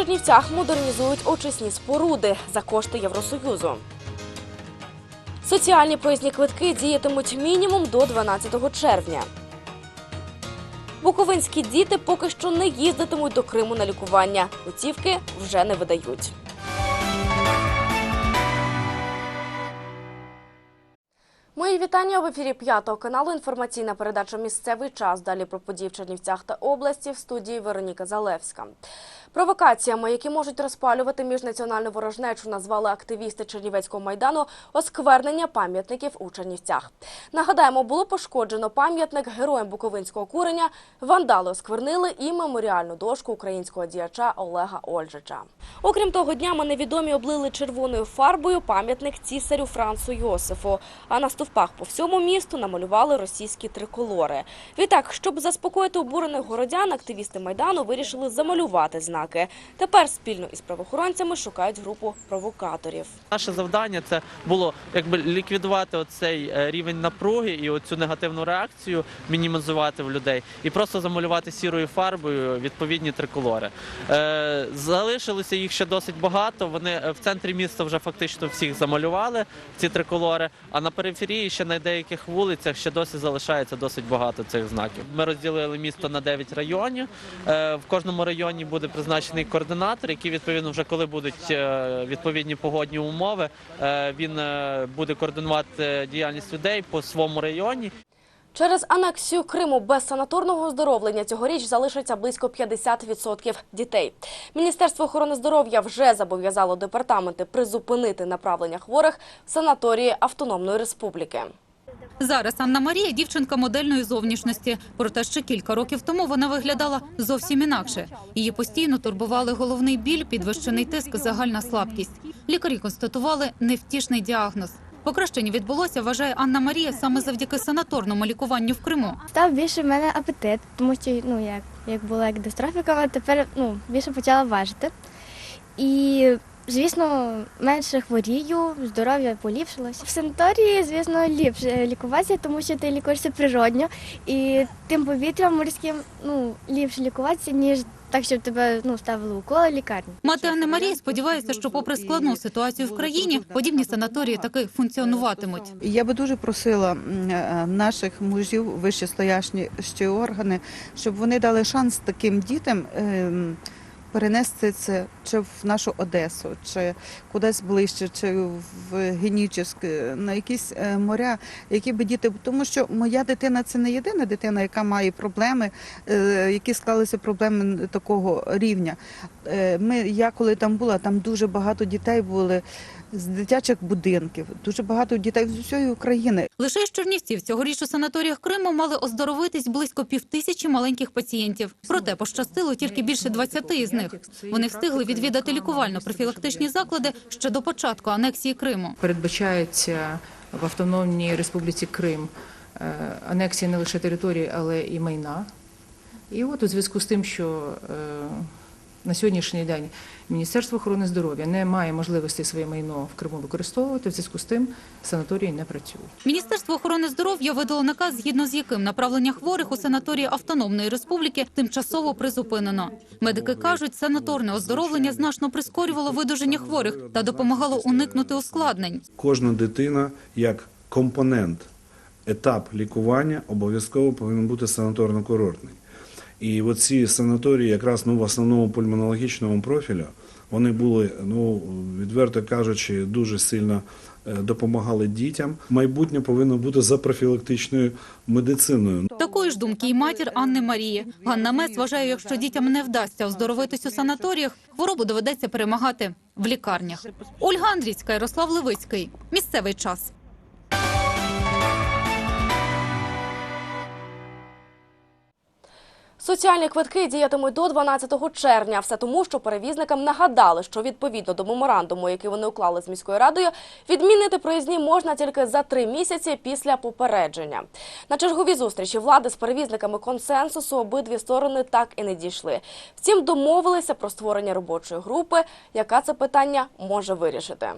Чернівцях модернізують очисні споруди за кошти Євросоюзу. Соціальні проїзні квитки діятимуть мінімум до 12 червня. Буковинські діти поки що не їздитимуть до Криму на лікування. Утівки вже не видають. Вітання в ефірі п'ятого каналу. Інформаційна передача Місцевий час. Далі про події в Чернівцях та області в студії Вероніка Залевська. Провокаціями, які можуть розпалювати міжнаціональну ворожнечу, назвали активісти Чернівецького майдану осквернення пам'ятників у Чернівцях. Нагадаємо, було пошкоджено пам'ятник героям Буковинського куреня. Вандали осквернили і меморіальну дошку українського діяча Олега Ольжича. Окрім того, днями невідомі облили червоною фарбою пам'ятник цісарю Францу Йосифу. А на стовпах по всьому місту намалювали російські триколори. Відтак, щоб заспокоїти обурених городян, активісти майдану вирішили замалювати знаки. Тепер спільно із правоохоронцями шукають групу провокаторів. Наше завдання це було якби ліквідувати оцей е, рівень напруги і оцю негативну реакцію мінімізувати в людей, і просто замалювати сірою фарбою відповідні триколори. Е, залишилося їх ще досить багато. Вони е, в центрі міста вже фактично всіх замалювали ці триколори. А на периферії ще на деяких вулицях ще досі залишається досить багато цих знаків. Ми розділили місто на 9 районів. Е, в кожному районі буде призначений координатор, який відповідно вже коли будуть е, відповідні погодні умови, е, він буде координувати діяльність людей по своєму районі. Через анексію Криму без санаторного оздоровлення цьогоріч залишиться близько 50% дітей. Міністерство охорони здоров'я вже зобов'язало департаменти призупинити направлення хворих в санаторії Автономної Республіки. Зараз Анна Марія дівчинка модельної зовнішності. Проте ще кілька років тому вона виглядала зовсім інакше. Її постійно турбували головний біль, підвищений тиск, загальна слабкість. Лікарі констатували невтішний діагноз. Покращення відбулося, вважає Анна Марія, саме завдяки санаторному лікуванню в Криму. Став більше в мене апетит, тому що ну як, як була як дистрофіка, тепер ну, більше почала важити. І, звісно, менше хворію, здоров'я поліпшилось. В санаторії, звісно, ліпше лікуватися, тому що ти лікуєшся природньо і тим повітрям морським ну, ліпше лікуватися, ніж так, щоб тебе ну, ставили уколи лікарні. Мати Анни Марії сподівається, що, попри складну ситуацію в країні, подібні санаторії таки функціонуватимуть. Я би дуже просила е, наших мужів, вищестоящі ще органи, щоб вони дали шанс таким дітям ем, перенести це чи в нашу Одесу, чи кудись ближче, чи в Генічеськ, на якісь е, моря, які би діти, тому що моя дитина це не єдина дитина, яка має проблеми, е, які склалися проблеми такого рівня. Е, Ми, я коли там була, там дуже багато дітей були з дитячих будинків, дуже багато дітей з усієї України. Лише з Чернівців цьогоріч у санаторіях Криму мали оздоровитись близько півтисячі маленьких пацієнтів. Проте пощастило тільки більше 20 із них. Вони встигли відвідати лікувально-профілактичні заклади ще до початку анексії Криму. передбачається в Автономній Республіці Крим е, анексія не лише території, але і майна. І от у зв'язку з тим, що е, на сьогоднішній день Міністерство охорони здоров'я не має можливості своє майно в Криму використовувати, в зв'язку з тим санаторії не працюють. Міністерство охорони здоров'я видало наказ, згідно з яким направлення хворих у санаторії Автономної Республіки тимчасово призупинено. Медики кажуть, санаторне оздоровлення значно прискорювало видуження хворих та допомагало уникнути ускладнень. кожна дитина як компонент, етап лікування обов'язково повинен бути санаторно-курортний. І оці санаторії, якраз ну, в основному пульмонологічному профілю, вони були, ну відверто кажучи, дуже сильно е, допомагали дітям. Майбутнє повинно бути за профілактичною медициною. Такої ж думки й матір Анни Марії. Ганна Мес вважає, якщо дітям не вдасться оздоровитись у санаторіях, хворобу доведеться перемагати в лікарнях. Ольга Андрійська, Ярослав Левицький. Місцевий час. Соціальні квитки діятимуть до 12 червня. Все тому, що перевізникам нагадали, що відповідно до меморандуму, який вони уклали з міською радою, відмінити проїзні можна тільки за три місяці після попередження. На черговій зустрічі влади з перевізниками консенсусу обидві сторони так і не дійшли. Втім, домовилися про створення робочої групи, яка це питання може вирішити.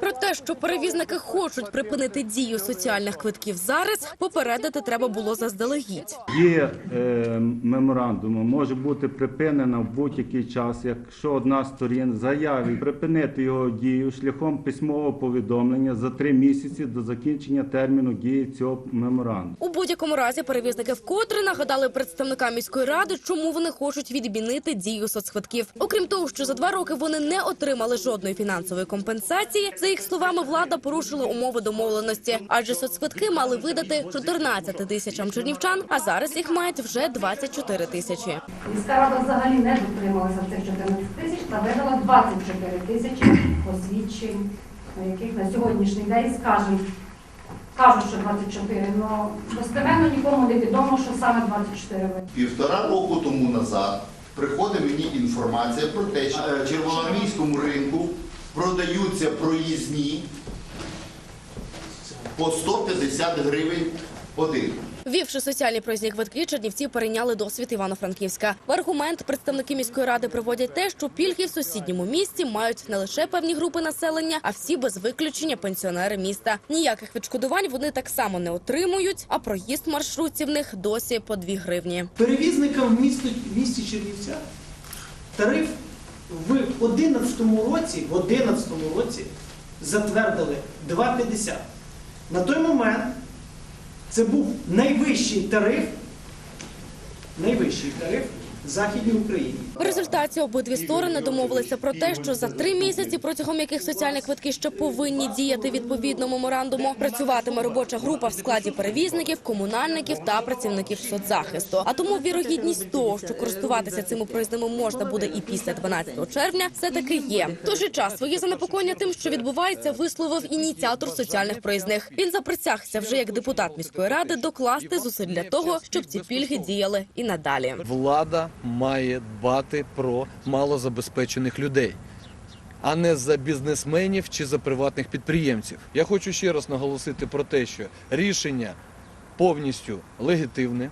Про те, що перевізники хочуть припинити дію соціальних квитків зараз, попередити треба було заздалегідь. Є е, меморандумом, може бути припинена в будь-який час, якщо одна з сторін заявить припинити його дію шляхом письмового повідомлення за три місяці до закінчення терміну дії цього меморандуму. У будь-якому разі перевізники вкотре нагадали представникам міської ради, чому вони хочуть відмінити дію соцквитків. Окрім того, що за два роки вони не отримали жодної фінансової компенсації. За їх словами, влада порушила умови домовленості, адже соцквитки мали видати 14 тисячам чернівчан, а зараз їх мають вже 24 тисячі. Міська рада взагалі не дотрималася цих 14 тисяч та видала 24 тисячі посвідчень, на яких на сьогоднішній день скажуть, кажуть, що 24, але достеменно нікому не відомо, що саме 24 видали. Півтора року тому назад приходить мені інформація про те, що на червоноармійському ринку продаються проїзні по 150 гривень один. Ввівши соціальні проїзні квитки, чернівці перейняли досвід Івано-Франківська. В аргумент представники міської ради приводять те, що пільги в сусідньому місті мають не лише певні групи населення, а всі без виключення пенсіонери міста. Ніяких відшкодувань вони так само не отримують, а проїзд в маршрутці в них досі по 2 гривні. Перевізникам в місті, в місті Чернівця тариф в 2011 році, в 11 році затвердили 2,50. На той момент це був найвищий тариф, найвищий тариф Західній Україні. В результаті обидві сторони домовилися про те, що за три місяці, протягом яких соціальні квитки ще повинні діяти відповідно меморандуму, працюватиме робоча група в складі перевізників, комунальників та працівників соцзахисту. А тому вірогідність того, що користуватися цими проїздами можна буде і після 12 червня, все таки є. В той же час свої занепокоєння тим, що відбувається, висловив ініціатор соціальних проїзних. Він заприсягся вже як депутат міської ради докласти зусиль для того, щоб ці пільги діяли і надалі. Влада має дбати про малозабезпечених людей, а не за бізнесменів чи за приватних підприємців. Я хочу ще раз наголосити про те, що рішення повністю легітимне.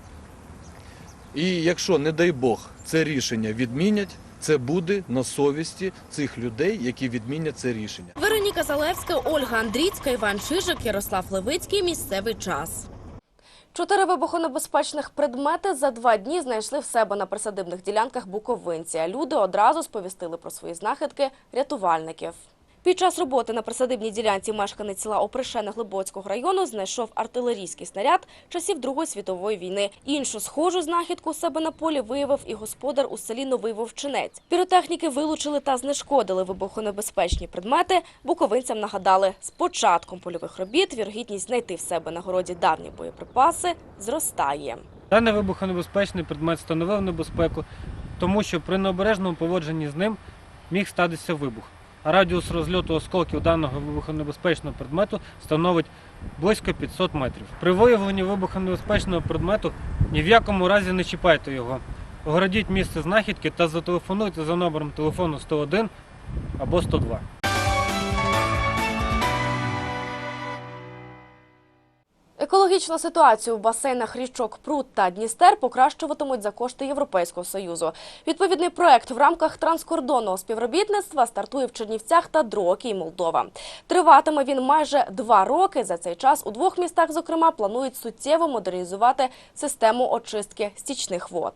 І якщо, не дай Бог, це рішення відмінять, це буде на совісті цих людей, які відмінять це рішення. Вероніка Залевська, Ольга Андрійська, Іван Чижик, Ярослав Левицький. Місцевий час. Чотири вибухонебезпечних предмети за два дні знайшли в себе на присадибних ділянках буковинці. Люди одразу сповістили про свої знахідки рятувальників. Під час роботи на присадибній ділянці мешканець села Опришене Глибоцького району знайшов артилерійський снаряд часів Другої світової війни. Іншу схожу знахідку у себе на полі виявив і господар у селі Новий Вовчинець. Піротехніки вилучили та знешкодили вибухонебезпечні предмети. Буковинцям нагадали, з початком польових робіт вірогідність знайти в себе на городі давні боєприпаси зростає. Даний вибухонебезпечний предмет становив небезпеку, тому що при необережному поводженні з ним міг статися вибух. Радіус розльоту осколків даного вибухонебезпечного предмету становить близько 500 метрів. При виявленні вибухонебезпечного предмету ні в якому разі не чіпайте його. Оградіть місце знахідки та зателефонуйте за номером телефону 101 або 102. Екологічну ситуацію в басейнах річок Прут та Дністер покращуватимуть за кошти Європейського союзу. Відповідний проект в рамках транскордонного співробітництва стартує в Чернівцях та Дрокі і Молдова. Триватиме він майже два роки. За цей час у двох містах, зокрема, планують суттєво модернізувати систему очистки стічних вод.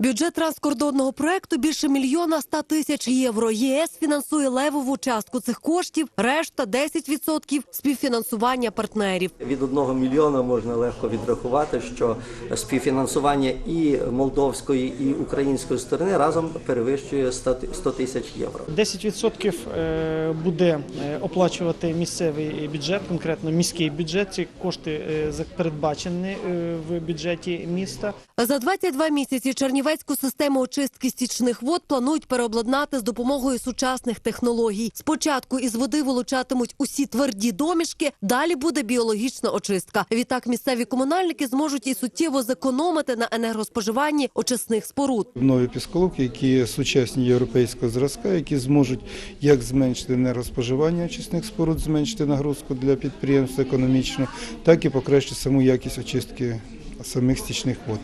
Бюджет транскордонного проекту більше мільйона ста тисяч євро. ЄС фінансує левову частку цих коштів, решта 10% співфінансування партнерів. Від одного мільйона можна легко відрахувати, що співфінансування і молдовської, і української сторони разом перевищує 100 тисяч євро. 10% е, буде е, оплачувати місцевий бюджет, конкретно міський бюджет. Ці кошти е, за- передбачені в бюджеті міста. За 22 місяці Чернівецьку систему очистки стічних вод планують переобладнати з допомогою сучасних технологій. Спочатку із води вилучатимуть усі тверді домішки, далі буде біологічна очистка. Відтак місцеві комунальники зможуть і суттєво зекономити на енергоспоживанні очисних споруд. Нові пісколовки, які сучасні європейського зразка, які зможуть як зменшити енергоспоживання очисних споруд, зменшити нагрузку для підприємств економічно, так і покращити саму якість очистки самих стічних вод.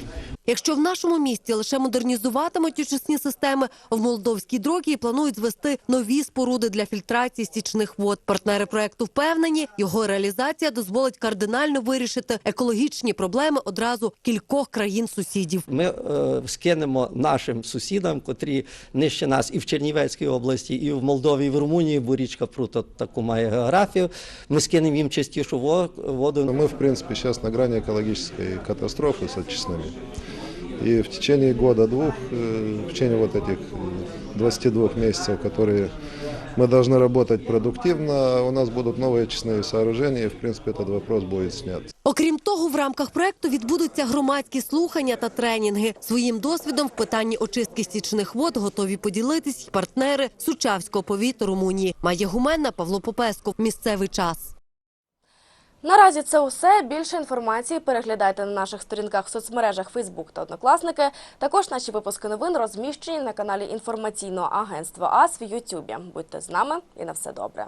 Якщо в нашому місті лише модернізуватимуть очисні системи, в Молдовській Дрогії планують звести нові споруди для фільтрації стічних вод. Партнери проекту впевнені, його реалізація дозволить кардинально вирішити екологічні проблеми одразу кількох країн-сусідів. Ми е, скинемо нашим сусідам, котрі нижче нас і в Чернівецькій області, і в Молдові, і в Румунії, бо річка Прута таку має географію. Ми скинемо їм чистішу во- воду. Мы, в принципе, сейчас на грани экологической катастрофы с очистными. И в течение года-двух, э, в течение вот этих э, 22 месяцев, которые мы должны работать продуктивно, у нас будут новые очистные сооружения, и, в принципе, этот вопрос будет снят. Окрім того, в рамках проекту відбудуться громадські слухання та тренінги. Своїм досвідом в питанні очистки стічних вод готові поділитись й партнери Сучавського повіту Румунії. Має гуменна Павло Попеско. Місцевий час. Наразі це усе. Більше інформації переглядайте на наших сторінках в соцмережах Facebook та Однокласники. Також наші випуски новин розміщені на каналі інформаційного агентства АС в Ютубі. Будьте з нами і на все добре.